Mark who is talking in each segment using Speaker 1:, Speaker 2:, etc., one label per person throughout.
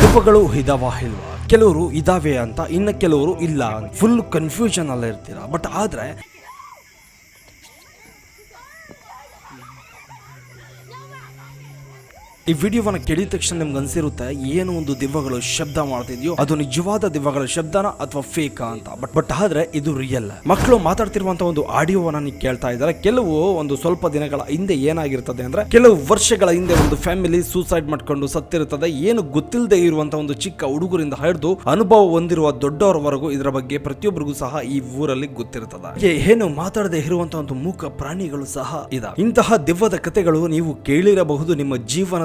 Speaker 1: ದೆವ್ವಗಳು ಇದಾವ ಇಲ್ವಾ? ಕೆಲವರು ಇದಾವೆ ಅಂತ, ಇನ್ನು ಕೆಲವರು ಇಲ್ಲ ಫುಲ್ ಕನ್ಫ್ಯೂಷನ್ ಅಲ್ಲಿ ಇರ್ತೀರಾ? ಬಟ್ ಆದ್ರೆ ಈ ವಿಡಿಯೋವನ್ನು ಕೇಳಿದ ತಕ್ಷಣ ನಿಮ್ಗೆ ಅನ್ಸಿರುತ್ತೆ, ಏನು ಒಂದು ದಿವ್ವಗಳು ಶಬ್ದ ಮಾಡ್ತಿದ್ಯೋ, ಅದು ನಿಜವಾದ ದಿವ್ವಗಳ ಶಬ್ದನ ಅಥವಾ ಫೇಕ್ ಅಂತ? ಬಟ್ ಬಟ್ ಆದ್ರೆ ಇದು ರಿಯಲ್ ಮಕ್ಕಳು ಮಾತಾಡ್ತಿರುವಂತಹ ಒಂದು ಆಡಿಯೋವನ್ನ ನೀವು ಕೇಳ್ತಾ ಇದ್ದಾರೆ. ಕೆಲವು ಒಂದು ಸ್ವಲ್ಪ ದಿನಗಳ ಹಿಂದೆ ಏನಾಗಿರ್ತದೆ ಅಂದ್ರೆ, ಕೆಲವು ವರ್ಷಗಳ ಹಿಂದೆ ಒಂದು ಫ್ಯಾಮಿಲಿ ಸೂಸೈಡ್ ಮಾಡ್ಕೊಂಡು ಸತ್ತಿರುತ್ತದೆ. ಏನು ಗೊತ್ತಿಲ್ಲದೆ ಇರುವಂತಹ ಒಂದು ಚಿಕ್ಕ ಹುಡುಗರಿಂದ ಹಿಡಿದು ಅನುಭವ ಹೊಂದಿರುವ ದೊಡ್ಡವರವರೆಗೂ ಇದರ ಬಗ್ಗೆ ಪ್ರತಿಯೊಬ್ಬರಿಗೂ ಸಹ ಈ ಊರಲ್ಲಿ ಗೊತ್ತಿರುತ್ತದೆ ಏನು ಮಾತಾಡದೆ ಇರುವಂತಹ ಒಂದು ಮೂಕ ಪ್ರಾಣಿಗಳು ಸಹ ಇದ. ಇಂತಹ ದಿವ್ವದ ಕಥೆಗಳು ನೀವು ಕೇಳಿರಬಹುದು, ನಿಮ್ಮ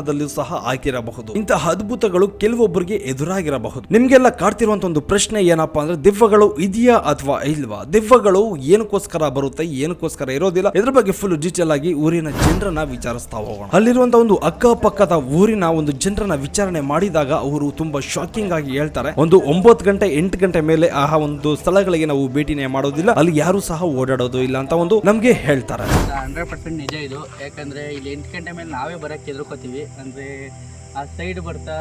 Speaker 1: ಜೀವನದಲ್ಲೂ ಸಹ ಆಗಿರಬಹುದು. ಇಂತಹ ಅದ್ಭುತಗಳು ಕೆಲವೊಬ್ಬರಿಗೆ ಎದುರಾಗಿರಬಹುದು. ನಿಮ್ಗೆಲ್ಲ ಕಾಡ್ತಿರುವಂತ ಒಂದು ಪ್ರಶ್ನೆ ಏನಪ್ಪಾ ಅಂದ್ರೆ ದಿವ್ಯಗಳು ಇದೆಯಾ ಅಥವಾ ಇಲ್ವಾ? ದಿವ್ಯಗಳು ಏನಕ್ಕೋಸ್ಕರ ಬರುತ್ತೆ, ಏನಕ್ಕೋಸ್ಕರ ಇರೋದಿಲ್ಲ? ಇದ್ರ ಬಗ್ಗೆ ಫುಲ್ ಡೀಟೇಲ್ ಆಗಿ ಊರಿನ ಜನರನ್ನ ವಿಚಾರಿಸ್ತಾ ಹೋಗೋಣ. ಅಲ್ಲಿರುವಂತ ಒಂದು ಅಕ್ಕಪಕ್ಕದ ಊರಿನ ಒಂದು ಜನರನ್ನ ವಿಚಾರಣೆ ಮಾಡಿದಾಗ ಅವರು ತುಂಬಾ ಶಾಕಿಂಗ್ ಆಗಿ ಹೇಳ್ತಾರೆ. ಒಂದು ಒಂಬತ್ತು ಗಂಟೆ, ಎಂಟು ಗಂಟೆ ಮೇಲೆ ಆ ಒಂದು ಸ್ಥಳಗಳಿಗೆ ನಾವು ಭೇಟಿನೇ ಮಾಡೋದಿಲ್ಲ. ಅಲ್ಲಿ ಯಾರು ಸಹ ಓಡಾಡೋದು ಇಲ್ಲ ಅಂತ ಒಂದು ನಮ್ಗೆ ಹೇಳ್ತಾರೆ.
Speaker 2: ಹಂಡ್ರೆಡ್ ಪರ್ಸೆಂಟ್ ನಿಜ ಇದು. ಯಾಕಂದ್ರೆ ಇಲ್ಲಿ ಎಂಟು ಗಂಟೆ ಮೇಲೆ ನಾವೇ ಬರಕ್ಕೆ ಎದುರ್ಕೋತೀವಿ. ಅಂದ್ರೆ ಆ ಸೈಡ್ ಬರ್ತಾ,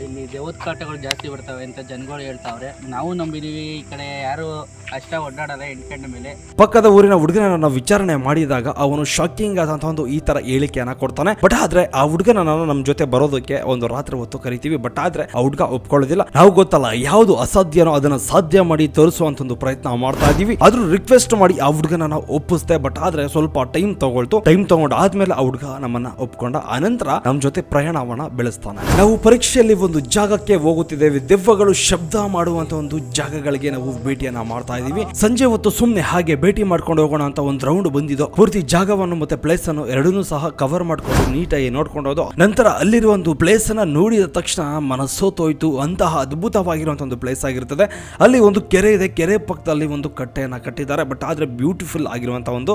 Speaker 2: ಇಲ್ಲಿ ದೇವದ ಕಾಟಗಳು ಜಾಸ್ತಿ ಬರ್ತವೆ ಅಂತ ಜನಗಳು ಹೇಳ್ತಾವ್ರೆ. ನಾವು ನಂಬಿದೀವಿ, ಈ ಕಡೆ ಯಾರು ಅಷ್ಟ ಒಡ್ಡಾಡಲ್ಲ ಎಂಟ್ಕಂಡ ಮೇಲೆ.
Speaker 1: ಪಕ್ಕದ ಊರಿನ ಹುಡುಗನನ್ನ ವಿಚಾರಣೆ ಮಾಡಿದಾಗ ಅವನು ಶಾಕಿಂಗ್ ಆದಂತ ಒಂದು ಈ ತರ ಹೇಳಿಕೆಯನ್ನ ಕೊಡ್ತಾನೆ. ಬಟ್ ಆದ್ರೆ ಆ ಹುಡುಗನ ನಮ್ಮ ಜೊತೆ ಬರೋದಕ್ಕೆ ಒಂದು ರಾತ್ರಿ ಹೊತ್ತು ಕರಿತೀವಿ. ಬಟ್ ಆದ್ರೆ ಆ ಹುಡುಗ ಒಪ್ಕೊಳ್ಳೋದಿಲ್ಲ. ನಾವು ಗೊತ್ತಲ್ಲ ಯಾವುದು ಅಸಾಧ್ಯನೋ ಅದನ್ನ ಸಾಧ್ಯ ಮಾಡಿ ತೋರಿಸುವಂತ ಒಂದು ಪ್ರಯತ್ನ ಮಾಡ್ತಾ ಇದೀವಿ. ಆದ್ರೂ ರಿಕ್ವೆಸ್ಟ್ ಮಾಡಿ ಆ ಹುಡುಗನ ನಾವು ಒಪ್ಪಿಸ್ದೆ. ಬಟ್ ಆದ್ರೆ ಸ್ವಲ್ಪ ಟೈಮ್ ತಗೊಳ್ತು. ಟೈಮ್ ತಗೊಂಡು ಆದ್ಮೇಲೆ ಆ ಹುಡುಗ ನಮ್ಮನ್ನ ಒಪ್ಕೊಂಡ. ಆನಂತರ ನಮ್ಮ ಜೊತೆ ಪ್ರಯಾಣವನ್ನ ಬೆಳೆಸ್ತಾನೆ. ನಾವು ಪರೀಕ್ಷೆಯಲ್ಲಿ ಒಂದು ಜಾಗಕ್ಕೆ ಹೋಗುತ್ತಿದ್ದೇವೆ. ದೆವ್ವಗಳು ಶಬ್ದ ಮಾಡುವಂತ ಒಂದು ಜಾಗಗಳಿಗೆ ನಾವು ಭೇಟಿಯನ್ನ ಮಾಡ್ತಾ ಇದೀವಿ ಸಂಜೆ ಹೊತ್ತು ಸುಮ್ಮನೆ ಹಾಗೆ ಭೇಟಿ ಮಾಡ್ಕೊಂಡು ಹೋಗೋಣ ಅಂತ ಒಂದು ರೌಂಡ್ ಬಂದಿದ್ದು. ಪೂರ್ತಿ ಜಾಗವನ್ನು ಮತ್ತೆ ಪ್ಲೇಸ್ ಅನ್ನು ಎರಡನ್ನೂ ಸಹ ಕವರ್ ಮಾಡ್ಕೊಂಡು ನೀಟಾಗಿ ನೋಡ್ಕೊಂಡು ಹೋದ. ನಂತರ ಅಲ್ಲಿರುವ ಒಂದು ಪ್ಲೇಸ್ ಅನ್ನ ನೋಡಿದ ತಕ್ಷಣ ಮನಸ್ಸೋತೋಯ್ತು ಅಂತಹ ಅದ್ಭುತವಾಗಿರುವಂತ ಒಂದು ಪ್ಲೇಸ್ ಆಗಿರ್ತದೆ ಅಲ್ಲಿ ಒಂದು ಕೆರೆ ಇದೆ. ಕೆರೆ ಪಕ್ಕದಲ್ಲಿ ಒಂದು ಕಟ್ಟೆಯನ್ನು ಕಟ್ಟಿದ್ದಾರೆ. ಬಟ್ ಆದ್ರೆ ಬ್ಯೂಟಿಫುಲ್ ಆಗಿರುವಂತ ಒಂದು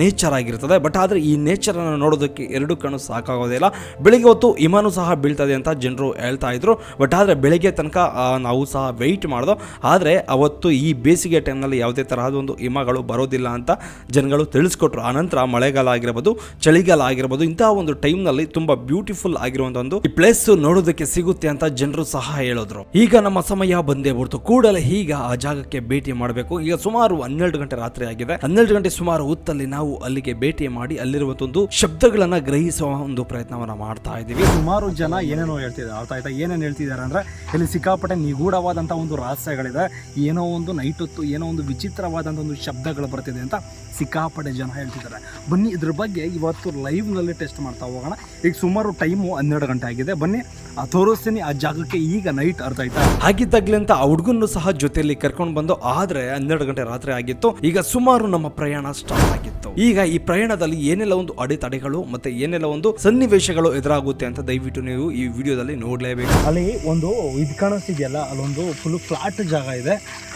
Speaker 1: ನೇಚರ್ ಆಗಿರ್ತದೆ ಬಟ್ ಆದ್ರೆ ಈ ನೇಚರ್ ಅನ್ನು ನೋಡೋದಕ್ಕೆ ಎರಡು ಕಣ್ಣು ಸಾಕಾಗೋದಿಲ್ಲ ಬೆಳಿಗ್ಗೆ ಹೊತ್ತು ಇಮಾನು ಸಹ ಬೀಳ್ತದೆ ಅಂತ ಜನರು ಹೇಳ್ತಾ ಇದ್ರು. ಬಟ್ ಆದರೆ ಬೆಳಗ್ಗೆ ತನಕ ನಾವು ಸಹ ವೆಯ್ಟ್ ಮಾಡ್ದೋ. ಆದರೆ ಅವತ್ತು ಈ ಬೇಸಿಗೆ ಟೈಮ್ನಲ್ಲಿ ಯಾವುದೇ ತರಹದ ಒಂದು ಹಿಮಗಳು ಬರೋದಿಲ್ಲ ಅಂತ ಜನಗಳು ತಿಳಿಸ್ಕೊಟ್ರು. ಆನಂತರ ಮಳೆಗಾಲ ಆಗಿರ್ಬೋದು, ಚಳಿಗಾಲ ಆಗಿರ್ಬೋದು ಇಂತಹ ಒಂದು ಟೈಮ್ನಲ್ಲಿ ತುಂಬಾ ಬ್ಯೂಟಿಫುಲ್ ಆಗಿರುವಂತ ಒಂದು ಈ ಪ್ಲೇಸ್ ನೋಡೋದಕ್ಕೆ ಸಿಗುತ್ತೆ ಅಂತ ಜನರು ಸಹ ಹೇಳಿದ್ರು. ಈಗ ನಮ್ಮ ಸಮಯ ಬಂದೇ ಬಿಡ್ತು ಕೂಡಲೇ ಈಗ ಆ ಜಾಗಕ್ಕೆ ಭೇಟಿ ಮಾಡಬೇಕು. ಈಗ ಸುಮಾರು ಹನ್ನೆರಡು ಗಂಟೆ ರಾತ್ರಿ ಆಗಿದೆ. ಹನ್ನೆರಡು ಗಂಟೆ ಸುಮಾರು ಹೊತ್ತಲ್ಲಿ ನಾವು ಅಲ್ಲಿಗೆ ಭೇಟಿ ಮಾಡಿ ಅಲ್ಲಿರುವಂತ ಒಂದು ಶಬ್ದಗಳನ್ನ ಗ್ರಹಿಸುವ ಒಂದು ಪ್ರಯತ್ನವನ್ನ ಮಾಡ್ತಾ ಇದ್ದೀವಿ.
Speaker 3: ಸುಮಾರು ಜನ ಏನೇನೋ ಹೇಳ್ತಿದ್ದಾರೆ. ಅರ್ಥ ಆಯ್ತಾ ಏನೇನು ಹೇಳ್ತಿದ್ದಾರೆ ಅಂದರೆ ಇಲ್ಲಿ ಸಿಕ್ಕಾಪಟ್ಟೆ ನಿಗೂಢವಾದಂಥ ಒಂದು ರಹಸ್ಯಗಳಿದೆ. ಏನೋ ಒಂದು ನೈಟ್ ಹೊತ್ತು ಏನೋ ಒಂದು ವಿಚಿತ್ರವಾದಂಥ ಒಂದು ಶಬ್ದಗಳು ಬರ್ತಿದೆ ಅಂತ ಸಿಕ್ಕಾಪಟ್ಟೆ ಜನ ಹೇಳ್ತಿದ್ದಾರೆ. ಬನ್ನಿ, ಇದ್ರ ಬಗ್ಗೆ ಇವತ್ತು ಲೈವ್ನಲ್ಲಿ ಟೆಸ್ಟ್ ಮಾಡ್ತಾ ಹೋಗೋಣ. ಈಗ ಸುಮಾರು ಟೈಮು ಹನ್ನೆರಡು ಗಂಟೆ ಆಗಿದೆ. ಬನ್ನಿ, ಆ ತೋರಿಸ್ತೀನಿ ಆ ಜಾಗಕ್ಕೆ ಈಗ ನೈಟ್ ಅರ್ಥ ಆಯ್ತಾ?
Speaker 1: ಹಾಗಿದ್ದಾಗ್ಲಿ ಅಂತ ಆ ಹುಡುಗನ್ನು ಸಹ ಜೊತೆಯಲ್ಲಿ ಕರ್ಕೊಂಡು ಬಂದು, ಆದ್ರೆ ಹನ್ನೆರಡು ಗಂಟೆ ರಾತ್ರಿ ಆಗಿತ್ತು. ಈಗ ಸುಮಾರು ನಮ್ಮ ಪ್ರಯಾಣ ಸ್ಟಾರ್ಟ್ ಆಗಿತ್ತು. ಈಗ ಈ ಪ್ರಯಾಣದಲ್ಲಿ ಏನೆಲ್ಲ ಒಂದು ಅಡೆತಡೆಗಳು ಮತ್ತೆ ಏನೆಲ್ಲ ಒಂದು ಸನ್ನಿವೇಶಗಳು ಎದುರಾಗುತ್ತೆ ಅಂತ ದಯವಿಟ್ಟು ನೀವು ಈ ವಿಡಿಯೋದಲ್ಲಿ ನೋಡಲೇಬೇಕು.
Speaker 3: ಅಲ್ಲಿ ಒಂದು ಇದು ಕಾಣಿಸ್ತಿದೆಯಲ್ಲ, ಅಲ್ಲೊಂದು ಫುಲ್ ಫ್ಲಾಟ್ ಜಾಗ ಇದೆ.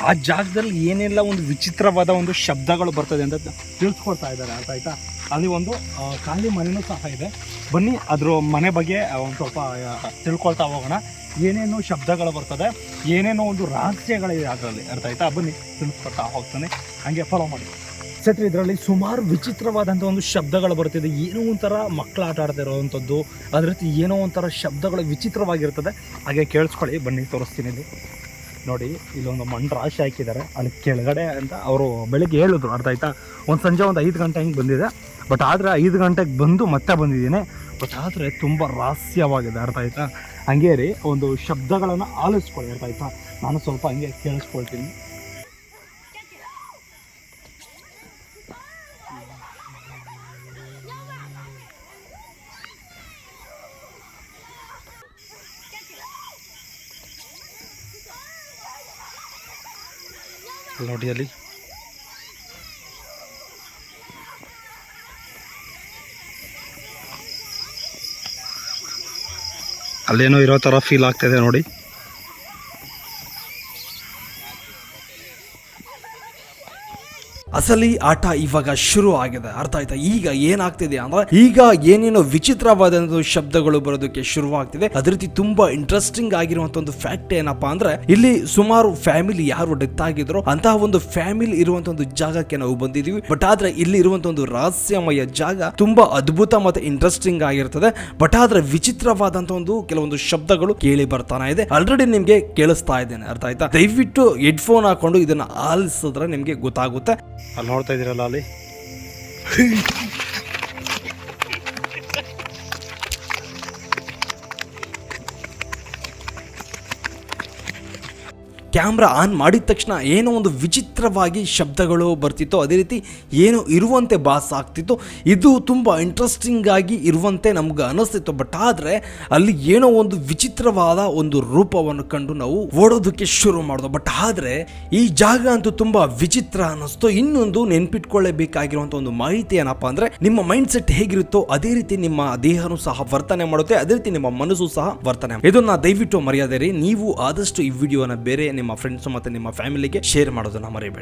Speaker 3: ಆ ಜಾಗದಲ್ಲಿ ಏನೆಲ್ಲ ಒಂದು ವಿಚಿತ್ರವಾದ ಒಂದು ಶಬ್ದಗಳು ಬರ್ತದೆ ಅಂತ ತಿಳಿಸ್ಕೊಡ್ತಾ ಇದ್ದಾರೆ, ಅರ್ಥ ಆಯ್ತಾ? ಅಲ್ಲಿ ಒಂದು ಖಾಲಿ ಮನೆಯೂ ಸಹ ಇದೆ. ಬನ್ನಿ, ಅದ್ರ ಮನೆ ಬಗ್ಗೆ ಒಂದು ಸ್ವಲ್ಪ ತಿಳ್ಕೊಳ್ತಾ ಹೋಗೋಣ. ಏನೇನು ಶಬ್ದಗಳು ಬರ್ತದೆ, ಏನೇನೋ ಒಂದು ರಹಸ್ಯಗಳಿದೆ ಅದರಲ್ಲಿ, ಅರ್ಥ ಆಯ್ತಾ? ಬನ್ನಿ ತಿಳ್ಕೊಳ್ತಾ ಹೋಗ್ತಾನೆ. ಹಂಗೆ ಫಾಲೋ ಮಾಡಿ. ಸತ್ರಿ ಇದರಲ್ಲಿ ಸುಮಾರು ವಿಚಿತ್ರವಾದಂಥ ಒಂದು ಶಬ್ದಗಳು ಬರ್ತಿದೆ ಏನೋ ಒಂಥರ ಮಕ್ಕಳು ಆಟ ಆಡ್ತಾ ಇರೋವಂಥದ್ದು. ಅದ್ರ ರೀತಿ ಏನೋ ಒಂಥರ ಶಬ್ದಗಳು ವಿಚಿತ್ರವಾಗಿರ್ತದೆ. ಹಾಗೆ ಕೇಳಿಸ್ಕೊಳ್ಳಿ, ಬನ್ನಿ, ತೋರಿಸ್ತೀನಿ ಇಲ್ಲಿ. ನೋಡಿ, ಇಲ್ಲೊಂದು ಮಣ್ಣು ರಾಶಿ ಹಾಕಿದ್ದಾರೆ. ಅಲ್ಲಿ ಕೆಳಗಡೆ ಅಂತ ಅವರು ಬೆಳಿಗ್ಗೆ ಹೇಳಿದ್ರು, ಅರ್ಥ ಆಯ್ತಾ? ಒಂದು ಸಂಜೆ ಒಂದು ಐದು ಗಂಟೆ ಹಿಂಗೆ ಬಂದಿದೆ. ಬಟ್ ಆದರೆ ಐದು ಗಂಟೆಗೆ ಬಂದು ಮತ್ತೆ ಬಂದಿದ್ದೀನಿ. ಬಟ್ ಆದರೆ ತುಂಬ ರಹಸ್ಯವಾಗಿದೆ, ಅರ್ಥ ಆಯ್ತಾ? ಹಂಗೇರಿ ರೀ ಒಂದು ಶಬ್ದಗಳನ್ನು ಆಲಿಸ್ಕೊಳ್ಳಿ, ಅರ್ಥ ಆಯ್ತಾ? ನಾನು ಸ್ವಲ್ಪ ಹಂಗೆ ಕೇಳಿಸ್ಕೊಳ್ತೀನಿ.
Speaker 1: ನೋಡಿ ಅಲ್ಲಿ
Speaker 3: ಅಲ್ಲೇನೋ ಇರೋ ಥರ ಫೀಲ್ ಆಗ್ತಿದೆ ನೋಡಿ.
Speaker 1: ಅಸಲಿ ಆಟ ಇವಾಗ ಶುರು ಆಗಿದೆ. ಅರ್ಥ ಆಯ್ತಾ? ಈಗ ಏನಾಗ್ತಿದೆ ಅಂದ್ರೆ ಈಗ ಏನೇನೋ ವಿಚಿತ್ರವಾದ ಶಬ್ದಗಳು ಬರೋದಕ್ಕೆ ಶುರುವಾಗ್ತಿದೆ. ಅದೇ ರೀತಿ ತುಂಬಾ ಇಂಟ್ರೆಸ್ಟಿಂಗ್ ಆಗಿರುವಂತ ಒಂದು ಫ್ಯಾಕ್ಟ್ ಏನಪ್ಪಾ ಅಂದ್ರೆ, ಇಲ್ಲಿ ಸುಮಾರು ಫ್ಯಾಮಿಲಿ ಯಾರು ಡೆತ್ ಆಗಿದ್ರು, ಅಂತಹ ಒಂದು ಫ್ಯಾಮಿಲಿ ಇರುವಂತ ಒಂದು ಜಾಗಕ್ಕೆ ನಾವು ಬಂದಿದೀವಿ. ಬಟ್ ಆದ್ರೆ ಇಲ್ಲಿ ಇರುವಂತ ಒಂದು ರಹಸ್ಯಮಯ ಜಾಗ ತುಂಬಾ ಅದ್ಭುತ ಮತ್ತೆ ಇಂಟ್ರೆಸ್ಟಿಂಗ್ ಆಗಿರ್ತದೆ. ಬಟ್ ಆದ್ರೆ ವಿಚಿತ್ರವಾದಂತ ಒಂದು ಕೆಲವೊಂದು ಶಬ್ದಗಳು ಕೇಳಿ ಬರ್ತಾನೆ ಇದೆ. ಆಲ್ರೆಡಿ ನಿಮ್ಗೆ ಕೇಳಿಸ್ತಾ ಇದ್ದೇನೆ. ಅರ್ಥ ಆಯ್ತಾ? ದಯವಿಟ್ಟು ಹೆಡ್ಫೋನ್ ಹಾಕೊಂಡು ಇದನ್ನ ಆಲಿಸಿದ್ರೆ ನಿಮ್ಗೆ ಗೊತ್ತಾಗುತ್ತೆ.
Speaker 3: ಅಲ್ಲಿ ನೋಡ್ತಾ ಇದ್ದೀರಲ್ಲ ಅಲ್ಲಿ?
Speaker 1: ಕ್ಯಾಮ್ರಾ ಆನ್ ಮಾಡಿದ ತಕ್ಷಣ ಏನೋ ಒಂದು ವಿಚಿತ್ರವಾಗಿ ಶಬ್ದಗಳು ಬರ್ತಿತ್ತು. ಅದೇ ರೀತಿ ಏನೋ ಇರುವಂತೆ ಭಾಸ ಆಗ್ತಿತ್ತು. ಇದು ತುಂಬ ಇಂಟ್ರೆಸ್ಟಿಂಗ್ ಆಗಿ ಇರುವಂತೆ ನಮ್ಗೆ ಅನಿಸ್ತಿತ್ತು. ಬಟ್ ಆದರೆ ಅಲ್ಲಿ ಏನೋ ಒಂದು ವಿಚಿತ್ರವಾದ ಒಂದು ರೂಪವನ್ನು ಕಂಡು ನಾವು ಓಡೋದಕ್ಕೆ ಶುರು ಮಾಡೋದು. ಬಟ್ ಆದರೆ ಈ ಜಾಗ ಅಂತೂ ತುಂಬ ವಿಚಿತ್ರ ಅನ್ನಿಸ್ತು. ಇನ್ನೊಂದು ನೆನ್ಪಿಟ್ಕೊಳ್ಳೇಬೇಕಾಗಿರುವಂಥ ಒಂದು ಮಾಹಿತಿ ಏನಪ್ಪ ಅಂದರೆ ನಿಮ್ಮ ಮೈಂಡ್ ಸೆಟ್ ಹೇಗಿರುತ್ತೋ ಅದೇ ರೀತಿ ನಿಮ್ಮ ದೇಹನೂ ಸಹ ವರ್ತನೆ ಮಾಡುತ್ತೆ. ಅದೇ ರೀತಿ ನಿಮ್ಮ ಮನಸ್ಸು ಸಹ ವರ್ತನೆ. ಇದನ್ನ ದಯವಿಟ್ಟು ಮರ್ಯಾದೆ ರೀ ನೀವು ಆದಷ್ಟು ಈ ವಿಡಿಯೋನ ಬೇರೆ ನಿಮ್ಮ ಫ್ರೆಂಡ್ಸ್ ಮತ್ತೆ ನಿಮ್ಮ ಫ್ಯಾಮಿಲಿಗೆ ಶೇರ್ ಮಾಡೋದನ್ನ ಮರಿಬೇಡಿ.